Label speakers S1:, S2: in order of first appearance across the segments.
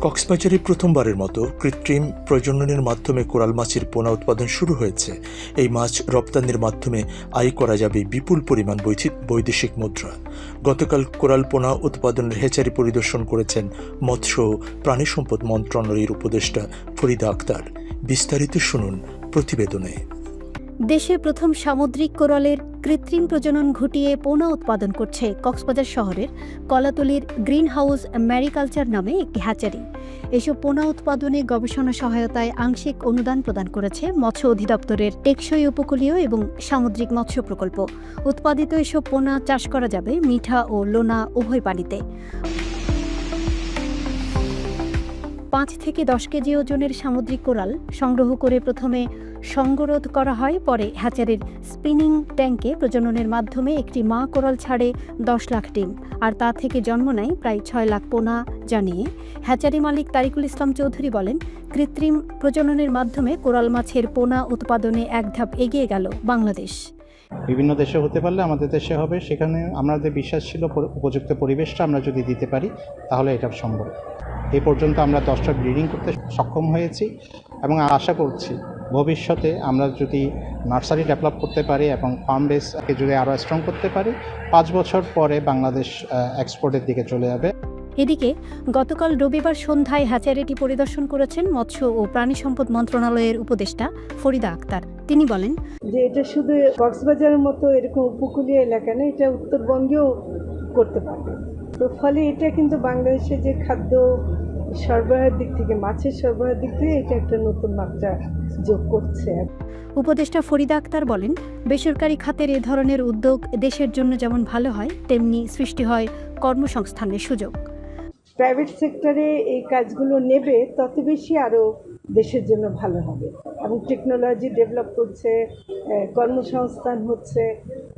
S1: কক্সবাজারে প্রথমবারের মতো কৃত্রিম প্রজননের মাধ্যমে কোরাল মাছের পোনা উৎপাদন শুরু হয়েছে। এই মাছ রপ্তানির মাধ্যমে আয় করা যাবে বিপুল পরিমাণ বৈদেশিক মুদ্রা। গতকাল কোরাল পোনা উৎপাদনের হেচারি পরিদর্শন করেছেন মৎস্য ও মন্ত্রণালয়ের উপদেষ্টা ফরিদা আক্তার। বিস্তারিত শুনুন প্রতিবেদনে।
S2: দেশে প্রথম সামুদ্রিক কোরালের কৃত্রিম প্রজনন ঘটিয়ে পোনা উৎপাদন করছে কক্সবাজার শহরের কলাতলির গ্রিন হাউস ম্যারিকালচার নামে একটি হ্যাচারি। এসব পোনা উৎপাদনে গবেষণা সহায়তায় আংশিক অনুদান প্রদান করেছে মৎস্য অধিদপ্তরের টেকসই উপকূলীয় এবং সামুদ্রিক মৎস্য প্রকল্প। উৎপাদিত এসব পোনা চাষ করা যাবে মিঠা ও লোনা উভয় পানিতে। পাঁচ থেকে দশ কেজি ওজনের সামুদ্রিক কোরাল সংগ্রহ করে প্রথমে সংগরোধ করা হয়, পরে হ্যাচারির স্পিনিং ট্যাঙ্কে প্রজননের মাধ্যমে একটি মা কোরাল ছাড়ে দশ লাখ ডিম আর তা থেকে জন্ম নেয় প্রায় ছয় লাখ পোনা জানিয়ে। হ্যাচারি মালিক তারিকুল ইসলাম চৌধুরী বলেন, কৃত্রিম প্রজননের মাধ্যমে কোরাল মাছের পোনা উৎপাদনে এক ধাপ এগিয়ে গেল বাংলাদেশ।
S3: বিভিন্ন দেশে হতে পারলে আমাদের দেশে হবে। সেখানে আমাদের বিশ্বাস ছিল উপযুক্ত পরিবেশটা আমরা যদি দিতে পারি, তাহলে এটা সম্ভব। এই পর্যন্ত আমরা দশটা ব্রিডিং করতে সক্ষম হয়েছি এবং আশা করছি ভবিষ্যতে আমরা যদি নার্সারি ডেভেলপ করতে পারি এবং ফার্ম বেসকে যদি আরও স্ট্রং করতে পারি, পাঁচ বছর পরে বাংলাদেশ এক্সপোর্টের দিকে চলে যাবে।
S2: এদিকে গতকাল রবিবার সন্ধ্যায় হ্যাচারিটি পরিদর্শন করেছেন মৎস্য ও প্রাণী সম্পদ মন্ত্রণালয়ের উপদেষ্টা ফরিদা আক্তার। তিনি বলেন
S4: যে এটা শুধু কক্সবাজারের মতো এরকম উপকূলীয় এলাকা না এটা উত্তরবঙ্গেও করতে পারবে। তো ফলে এটা কিন্তু বাংলাদেশে যে খাদ্য সরবরাহের দিক থেকে মাছের সরবরাহের দিক থেকে এটা একটা নতুন মাত্রা যোগ করছে।
S2: উপদেষ্টা ফরিদা আক্তার বলেন বেসরকারি খাতের এ ধরনের উদ্যোগ দেশের জন্য যেমন ভালো হয় তেমনি সৃষ্টি হয় কর্মসংস্থানের সুযোগ।
S4: প্রাইভেট সেক্টরে এই কাজগুলো নেবে, তত বেশি আরও দেশের জন্য ভালো হবে। এবং টেকনোলজি ডেভেলপ করছে কর্মসংস্থান হচ্ছে,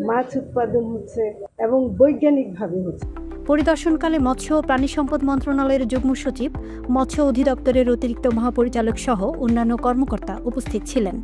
S4: মাছ উৎপাদন হচ্ছে, এবং বৈজ্ঞানিকভাবে হচ্ছে।
S2: পরিদর্শনকালে মৎস্য ও প্রাণী সম্পদ মন্ত্রণালয়ের যুগ্ম সচিব, মৎস্য অধিদপ্তরের অতিরিক্ত মহাপরিচালক সহ অন্যান্য কর্মকর্তা উপস্থিত ছিলেন।